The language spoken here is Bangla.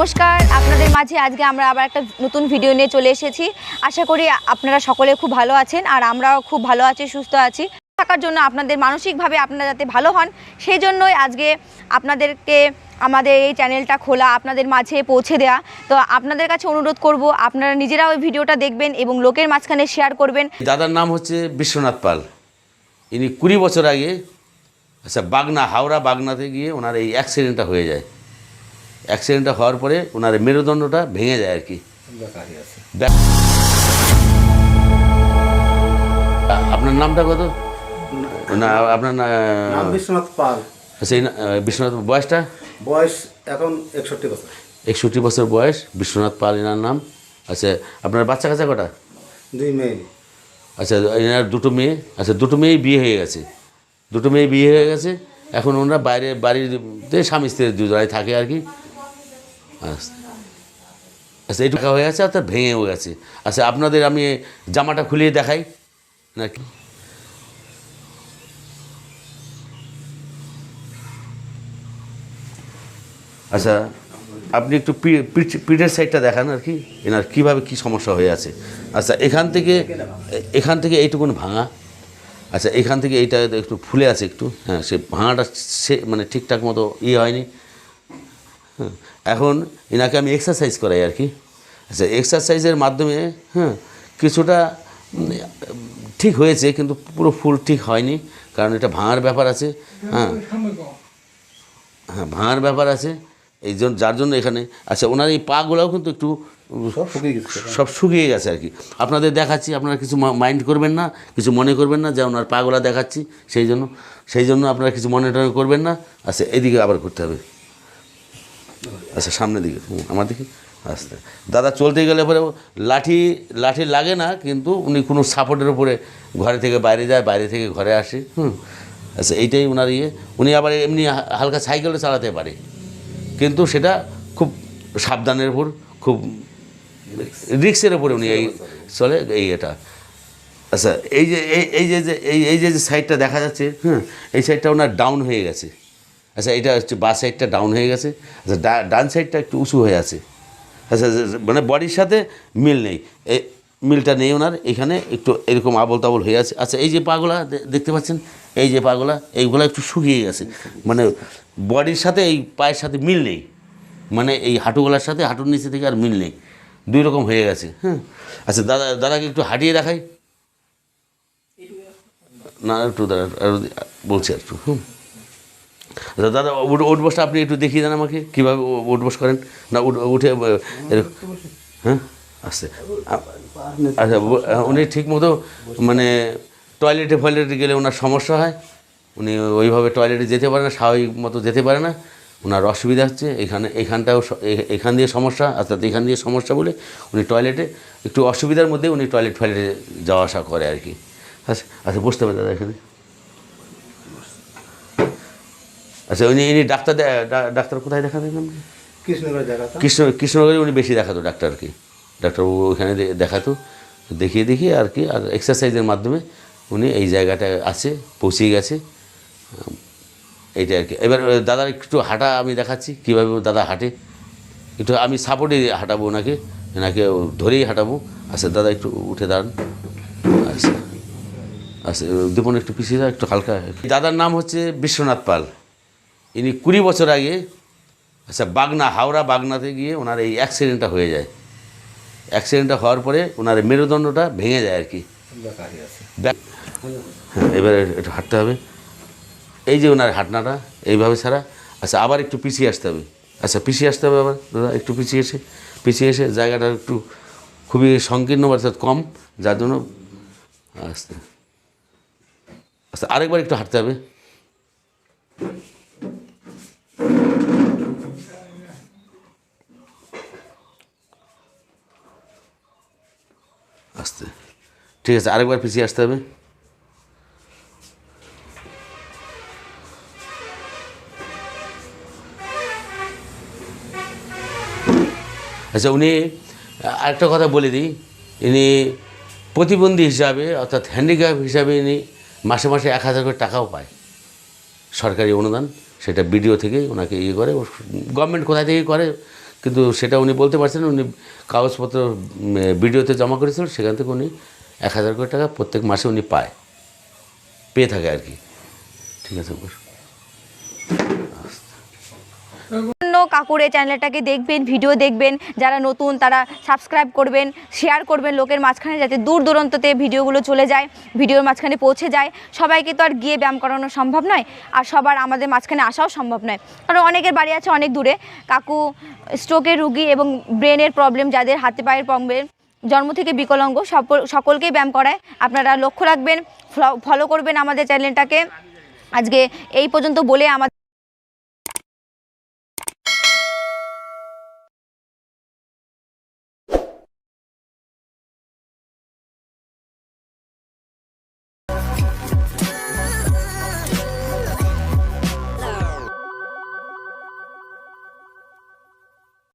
নমস্কার, আপনাদের মাঝে আজকে আমরা আবার একটা নতুন ভিডিও নিয়ে চলে এসেছি। আশা করি আপনারা সকলে খুব ভালো আছেন আর আমরাও খুব ভালো আছি, সুস্থ আছি। থাকার জন্য আপনাদের মানসিকভাবে আপনারা যাতে ভালো হন সেই জন্যই আজকে আপনাদেরকে আমাদের এই চ্যানেলটা খোলা, আপনাদের মাঝে পৌঁছে দেওয়া তো আপনাদের কাছে অনুরোধ করব, আপনারা নিজেরাও ওই ভিডিওটা দেখবেন এবং লোকের মাঝখানে শেয়ার করবেন। দাদার নাম হচ্ছে বিশ্বনাথ পাল। ইনি কুড়ি বছর আগে আচ্ছা বাগনা, হাওড়া বাগনাতে গিয়ে ওনার এই অ্যাক্সিডেন্টটা হয়ে যায়। অ্যাক্সিডেন্টটা হওয়ার পরে ওনার মেরুদণ্ডটা ভেঙে যায় আর কি। আপনার নামটা কত? না আপনার বিশ্বনাথ পাল। সেই বিশ্বনাথ বয়সটা? বয়স এখন একষট্টি বছর। একষট্টি বছর বয়স বিশ্বনাথ পাল এনার নাম। আচ্ছা আপনার বাচ্চা কাচ্চা কটা? দুই মেয়ে। আচ্ছা এনার দুটো মেয়ে। আচ্ছা দুটো মেয়েই বিয়ে হয়ে গেছে। দুটো মেয়ে বিয়ে হয়ে গেছে। এখন ওনারা বাইরে বাড়িতে স্বামী স্ত্রী দুজনায় থাকে আর কি। আচ্ছা। আচ্ছা এইটুকু হয়ে গেছে আর ভেঙেও গেছে আচ্ছা আপনাদের আমি জামাটা খুলিয়ে দেখাই। নাকি? আচ্ছা আপনি একটু পিঠের সাইডটা দেখান আর কি, এনার কীভাবে কী সমস্যা হয়ে আছে। আচ্ছা এখান থেকে এখান থেকে এইটুকুন ভাঙা। আচ্ছা এখান থেকে এইটা একটু ফুলে আছে একটু। হ্যাঁ সে ভাঙাটা সে মানে ঠিকঠাক মতো ইয়ে হয়নি। হ্যাঁ এখন এনাকে আমি এক্সারসাইজ করাই আর কি। আচ্ছা এক্সারসাইজের মাধ্যমে হ্যাঁ কিছুটা ঠিক হয়েছে কিন্তু পুরো ফুল ঠিক হয়নি কারণ এটা ভাঙার ব্যাপার আছে হ্যাঁ। হ্যাঁ ভাঙার ব্যাপার আছে এই জন্য যার জন্য এখানে আচ্ছা ওনার এই পাগুলোও কিন্তু একটু সব শুকিয়ে গেছে সব শুকিয়ে গেছে আর কি। আপনাদের দেখাচ্ছি আপনারা কিছু মাইন্ড করবেন না কিছু মনে করবেন না যে ওনার পাগুলা দেখাচ্ছি সেই জন্য সেই জন্য আপনারা কিছু মনে করবেন না। আচ্ছা এদিকে আবার করতে হবে। আচ্ছা সামনের দিকে। আমার দিকে? আস্তে। দাদা, চলতে গেলে পরে লাঠি লাঠি লাগে না, কিন্তু উনি কোনো সাপোর্টের উপরে ঘরে থেকে বাইরে যায়, বাইরে থেকে ঘরে আসে, হুম। আচ্ছা এইটাই ওনার ইয়ে। উনি আবার এমনি হালকা সাইকেলও চালাতে পারে। কিন্তু সেটা খুব সাবধানের উপর, খুব রিক্সের উপরে উনি এই চলে, এই এটা। আচ্ছা এই যে এই যে, এই এই যে সাইডটা দেখা যাচ্ছে হ্যাঁ এই সাইডটা ওনার ডাউন হয়ে গেছে। আচ্ছা এটা হচ্ছে বা সাইডটা ডাউন হয়ে গেছে। আচ্ছা ডান সাইডটা একটু উঁচু হয়ে আছে। আচ্ছা যে- যে- মানে বডির সাথে মিল নেই। মিলটা নেই ওনার। এখানে একটু এরকম আবল তাবল হয়ে আছে। আচ্ছা এই যে পাগুলা দেখতে পাচ্ছেন? এই যে পাগুলা, এইগুলো একটু শুকিয়ে গেছে। মানে বডির সাথে এই পায়ের সাথে মিল নেই। মানে এই হাঁটুগুলার সাথে, হাঁটুর নিচে থেকে আর মিল নেই। দুই রকম হয়ে গেছে হ্যাঁ। আচ্ছা দাদা, দাদাকে একটু হাঁটিয়ে দেখাই। না, একটু দাদা বলছি আর একটু, হুম। আচ্ছা দাদা, উঠ উঠ বসটা আপনি একটু দেখিয়ে দেন আমাকে, কীভাবে উঠ বস করেন? না, উঠ- হ্যাঁ? আসছে আচ্ছা উনি ঠিক মতো মানে টয়লেটে ফয়লেটে গেলে ওনার সমস্যা হয়। উনি ওইভাবে টয়লেটে যেতে পারে না স্বাভাবিক মতো যেতে পারে না। ওনার অসুবিধা হচ্ছে, এখানে, এখানটাও এখান দিয়ে সমস্যা, অর্থাৎ এখান দিয়ে সমস্যা বলে উনি টয়লেটে, একটু অসুবিধার মধ্যে উনি টয়লেট ফয়লেটে যাওয়া আসা করে আর কি। আচ্ছা আচ্ছা বুঝতে পারে দাদা এখানে? আচ্ছা উনি ইনি ডাক্তার ডাক্তার কোথায় দেখাতেন আপনি? কৃষ্ণ কৃষ্ণনগরে উনি বেশি দেখাতো ডাক্তারকে ডাক্তারবাবু ওখানে দেখাতো দেখিয়ে দেখিয়ে আর কি আর এক্সারসাইজের মাধ্যমে উনি এই জায়গাটা আছে পৌঁছে গেছে। এইটা আর কি। এবার দাদার একটু হাঁটা আমি দেখাচ্ছি কীভাবে দাদা হাঁটে। একটু আমি সাপোর্টে হাঁটাবো ওনাকে এনাকে ধরেই হাঁটাবো। আচ্ছা দাদা একটু উঠে দাঁড়ান। আচ্ছা আচ্ছা দীপন একটু পিছিয়ে দাও একটু হালকা। দাদার নাম হচ্ছে বিশ্বনাথ পাল। ইনি কুড়ি বছর আগে আচ্ছা বাগনা, হাওড়া বাগনাতে গিয়ে ওনার এই অ্যাক্সিডেন্টটা হয়ে যায়। অ্যাক্সিডেন্টটা হওয়ার পরে ওনার মেরুদণ্ডটা ভেঙে যায় আর কি। হ্যাঁ এবারে একটু হাঁটতে হবে। এই যে ওনার হাঁটনাটা, এইভাবে ছাড়া। আচ্ছা আবার একটু পিছিয়ে আসতে হবে। আচ্ছা পিছিয়ে আসতে হবে আবার, দাদা, একটু পিছিয়ে এসে। পিছিয়ে এসে জায়গাটা একটু খুবই সংকীর্ণ অর্থাৎ কম, যার জন্য আস্তে। আচ্ছা আরেকবার একটু হাঁটতে হবে। ঠিক আছে, আরেকবার পিছিয়ে আসতে হবে। আচ্ছা উনি, আরেকটা কথা বলে দিই। ইনি প্রতিবন্ধী হিসাবে, অর্থাৎ হ্যান্ডিক্যাপ হিসাবে ইনি মাসে মাসে এক হাজার করে টাকাও পায়। সরকারি অনুদান, সেটা বিডিও থেকে ওনাকে ইয়ে করে গভর্নমেন্ট কোথায় থেকে করে, কিন্তু সেটা উনি বলতে পারছেন উনি কাগজপত্র বিডিওতে জমা করেছিল, সেখান থেকে উনি এক হাজার কোটি টাকা প্রত্যেক মাসে উনি পায়। পেয়ে থাকে আর কি। ঠিক আছে কাকুর চ্যানেলটাকে দেখবেন, ভিডিও দেখবেন, যারা নতুন তারা সাবস্ক্রাইব করবেন, শেয়ার করবেন লোকের মাঝখানে যাতে দূর দূরান্ততে ভিডিওগুলো চলে যায়, ভিডিওর মাঝখানে পৌঁছে যায়। সবাইকে তো আর গিয়ে ব্যায়াম করানো সম্ভব নয়, আর সবার আমাদের মাঝখানে আসাও সম্ভব নয়। কারণ অনেকের বাড়ি আছে অনেক দূরে। কাকু স্ট্রোকের রুগী এবং ব্রেনের প্রবলেম যাদের হাতে পায়ের প্রবলেম জন্ম থেকে বিকলাঙ্গ সকল সকলকেই ব্যায়াম করায়। আপনারা লক্ষ্য রাখবেন, ফলো করবেন আমাদের চ্যানেলটাকে আজকে এই পর্যন্ত বলে আমাদের